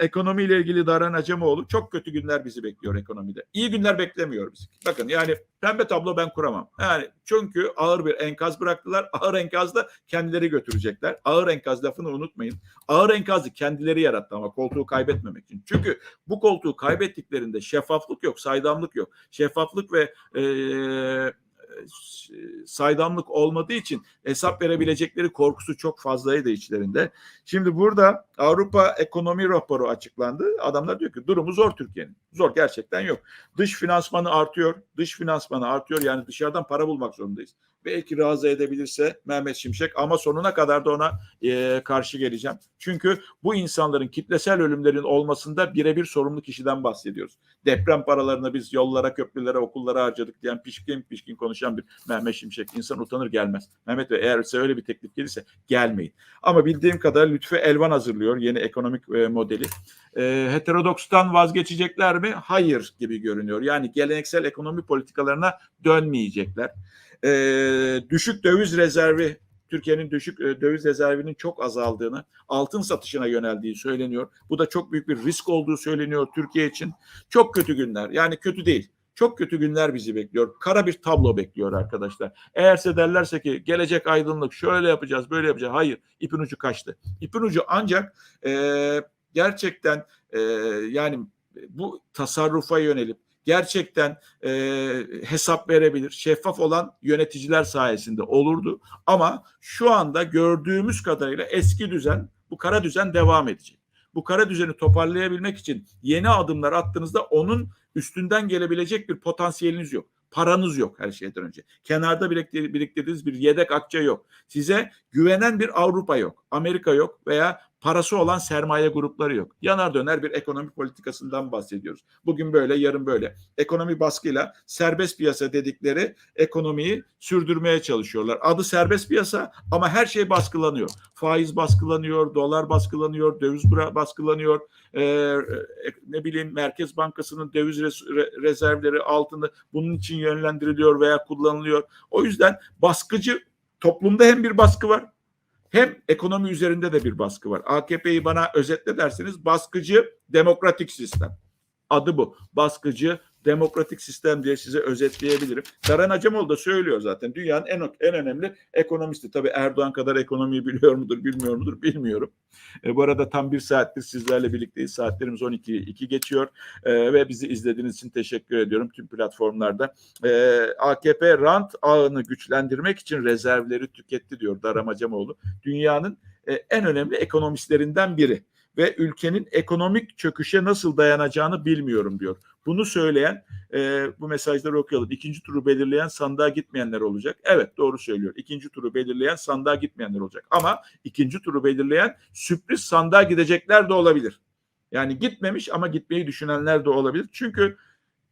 ekonomiyle ilgili Daran Acemoğlu çok kötü günler bizi bekliyor ekonomide. İyi günler beklemiyor bizi. Bakın yani pembe tablo ben kuramam. Yani çünkü ağır bir enkaz bıraktılar. Ağır enkazda kendileri götürecekler. Ağır enkaz lafını unutmayın. Ağır enkazı kendileri yarattı ama koltuğu kaybetmemek için. Çünkü bu koltuğu kaybettiklerinde şeffaflık yok, saydamlık yok. Şeffaflık ve eee saydamlık olmadığı için hesap verebilecekleri korkusu çok fazlaydı içlerinde. Şimdi burada Avrupa ekonomi raporu açıklandı. Adamlar diyor ki durumu zor Türkiye'nin. Zor gerçekten yok. Dış finansmanı artıyor. Dış finansmanı artıyor. Yani dışarıdan para bulmak zorundayız. Belki razı edebilirse Mehmet Şimşek ama sonuna kadar da ona e, karşı geleceğim. Çünkü bu insanların kitlesel ölümlerin olmasında birebir sorumlu kişiden bahsediyoruz. Deprem paralarını biz yollara, köprülere, okullara harcadık diyen pişkin pişkin konuşan bir Mehmet Şimşek. İnsan utanır gelmez. Mehmet Bey eğer size öyle bir teklif gelirse gelmeyin. Ama bildiğim kadar Lütfü Elvan hazırlıyor yeni ekonomik e, modeli. E, heterodokstan vazgeçecekler mi? Hayır gibi görünüyor. Yani geleneksel ekonomi politikalarına dönmeyecekler. E, düşük döviz rezervi Türkiye'nin düşük e, döviz rezervinin çok azaldığını, altın satışına yöneldiği söyleniyor. Bu da çok büyük bir risk olduğu söyleniyor Türkiye için. Çok kötü günler. Yani kötü değil. Çok kötü günler bizi bekliyor. Kara bir tablo bekliyor arkadaşlar. Eğerse derlerse ki gelecek aydınlık şöyle yapacağız, böyle yapacağız. Hayır, ipin ucu kaçtı. İpin ucu ancak e, gerçekten e, yani bu tasarrufa yönelip gerçekten e, hesap verebilir, şeffaf olan yöneticiler sayesinde olurdu. Ama şu anda gördüğümüz kadarıyla eski düzen, bu kara düzen devam edecek. Bu kara düzeni toparlayabilmek için yeni adımlar attığınızda onun üstünden gelebilecek bir potansiyeliniz yok. Paranız yok her şeyden önce. Kenarda biriktirdiğiniz bir yedek akçe yok. Size güvenen bir Avrupa yok. Amerika yok veya parası olan sermaye grupları yok. Yanar döner bir ekonomi politikasından bahsediyoruz. Bugün böyle, yarın böyle. Ekonomi baskıyla serbest piyasa dedikleri ekonomiyi sürdürmeye çalışıyorlar. Adı serbest piyasa ama her şey baskılanıyor. Faiz baskılanıyor, dolar baskılanıyor, döviz baskılanıyor. Ee, ne bileyim Merkez Bankası'nın döviz rezervleri altını bunun için yönlendiriliyor veya kullanılıyor. O yüzden baskıcı toplumda hem bir baskı var hem ekonomi üzerinde de bir baskı var. AKP'yi bana özetle derseniz baskıcı demokratik sistem. Adı bu. Baskıcı demokratik sistem diye size özetleyebilirim. Daran Acemoğlu da söylüyor zaten. Dünyanın en en önemli ekonomisti. Tabii Erdoğan kadar ekonomiyi biliyor mudur, bilmiyor mudur bilmiyorum. E, bu arada tam bir saattir sizlerle birlikteyiz. Saatlerimiz 12 2 geçiyor. E, ve bizi izlediğiniz için teşekkür ediyorum tüm platformlarda. E, AKP rant ağını güçlendirmek için rezervleri tüketti diyor Daran Acemoğlu. Dünyanın e, en önemli ekonomistlerinden biri ve ülkenin ekonomik çöküşe nasıl dayanacağını bilmiyorum diyor. Bunu söyleyen e, bu mesajları okuyalım. İkinci turu belirleyen sandığa gitmeyenler olacak. Evet doğru söylüyor. İkinci turu belirleyen sandığa gitmeyenler olacak. Ama ikinci turu belirleyen sürpriz sandığa gidecekler de olabilir. Yani gitmemiş ama gitmeyi düşünenler de olabilir. Çünkü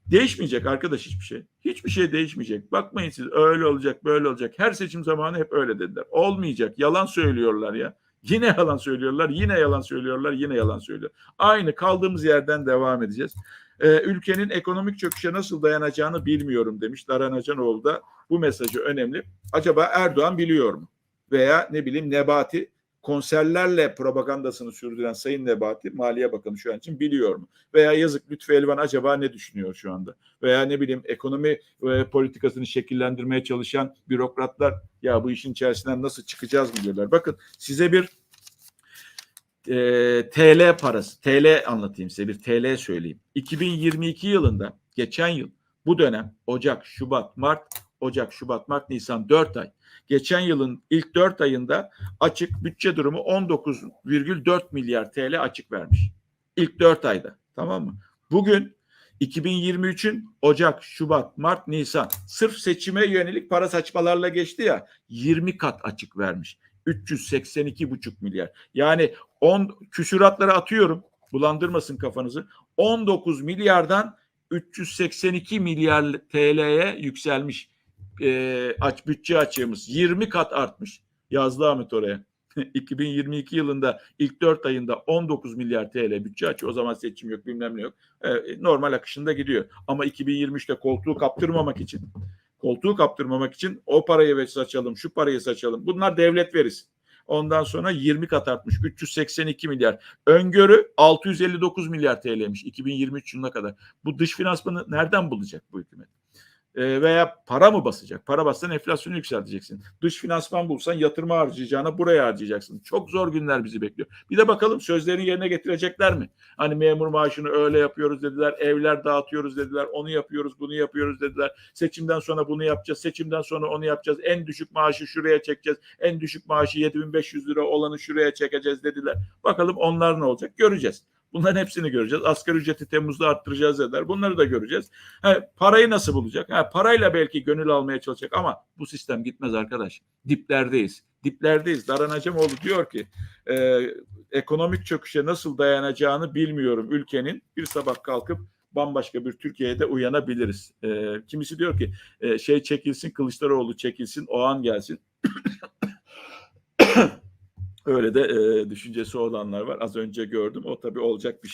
değişmeyecek arkadaş hiçbir şey. Hiçbir şey değişmeyecek. Bakmayın siz öyle olacak böyle olacak. Her seçim zamanı hep öyle dediler. Olmayacak. Yalan söylüyorlar ya. Yine yalan söylüyorlar, yine yalan söylüyorlar, yine yalan söylüyor. Aynı kaldığımız yerden devam edeceğiz. Ee, ülkenin ekonomik çöküşe nasıl dayanacağını bilmiyorum demiş Daran Acanoğlu da. Bu mesajı önemli. Acaba Erdoğan biliyor mu? Veya ne bileyim Nebati konserlerle propagandasını sürdüren Sayın Nebati Maliye Bakanı şu an için biliyor mu? Veya yazık Lütfü Elvan acaba ne düşünüyor şu anda? Veya ne bileyim ekonomi e, politikasını şekillendirmeye çalışan bürokratlar ya bu işin içerisinden nasıl çıkacağız mı diyorlar. Bakın size bir e, TL parası, TL anlatayım size bir TL söyleyeyim. 2022 yılında geçen yıl bu dönem Ocak, Şubat, Mart, Ocak, Şubat, Mart, Nisan 4 ay geçen yılın ilk 4 ayında açık bütçe durumu 19,4 milyar TL açık vermiş. İlk 4 ayda tamam mı? Bugün 2023'ün Ocak, Şubat, Mart, Nisan sırf seçime yönelik para saçmalarla geçti ya 20 kat açık vermiş. 382,5 milyar. Yani 10 küsuratları atıyorum. Bulandırmasın kafanızı. 19 milyardan 382 milyar TL'ye yükselmiş e, aç bütçe açığımız 20 kat artmış. Yazdı Ahmet oraya. 2022 yılında ilk 4 ayında 19 milyar TL bütçe açıyor. O zaman seçim yok bilmem ne yok. E, normal akışında gidiyor. Ama 2023'te koltuğu kaptırmamak için koltuğu kaptırmamak için o parayı ve saçalım, şu parayı saçalım. Bunlar devlet verisi. Ondan sonra 20 kat artmış. 382 milyar. Öngörü 659 milyar TL'ymiş 2023 yılına kadar. Bu dış finansmanı nereden bulacak bu hükümet? Ee, veya para mı basacak? Para bassan enflasyonu yükselteceksin. Dış finansman bulsan yatırma harcayacağına buraya harcayacaksın. Çok zor günler bizi bekliyor. Bir de bakalım sözlerini yerine getirecekler mi? Hani memur maaşını öyle yapıyoruz dediler, evler dağıtıyoruz dediler, onu yapıyoruz, bunu yapıyoruz dediler. Seçimden sonra bunu yapacağız, seçimden sonra onu yapacağız. En düşük maaşı şuraya çekeceğiz, en düşük maaşı 7500 lira olanı şuraya çekeceğiz dediler. Bakalım onlar ne olacak göreceğiz. Bunların hepsini göreceğiz. Asgari ücreti Temmuz'da arttıracağız dediler. Bunları da göreceğiz. Ha, parayı nasıl bulacak? Ha, parayla belki gönül almaya çalışacak ama bu sistem gitmez arkadaş. Diplerdeyiz. Diplerdeyiz. Daran Acemoğlu diyor ki e, ekonomik çöküşe nasıl dayanacağını bilmiyorum ülkenin. Bir sabah kalkıp bambaşka bir Türkiye'de uyanabiliriz. E, kimisi diyor ki e, şey çekilsin Kılıçdaroğlu çekilsin o an gelsin. Öyle de e, düşüncesi olanlar var. Az önce gördüm. O tabii olacak bir.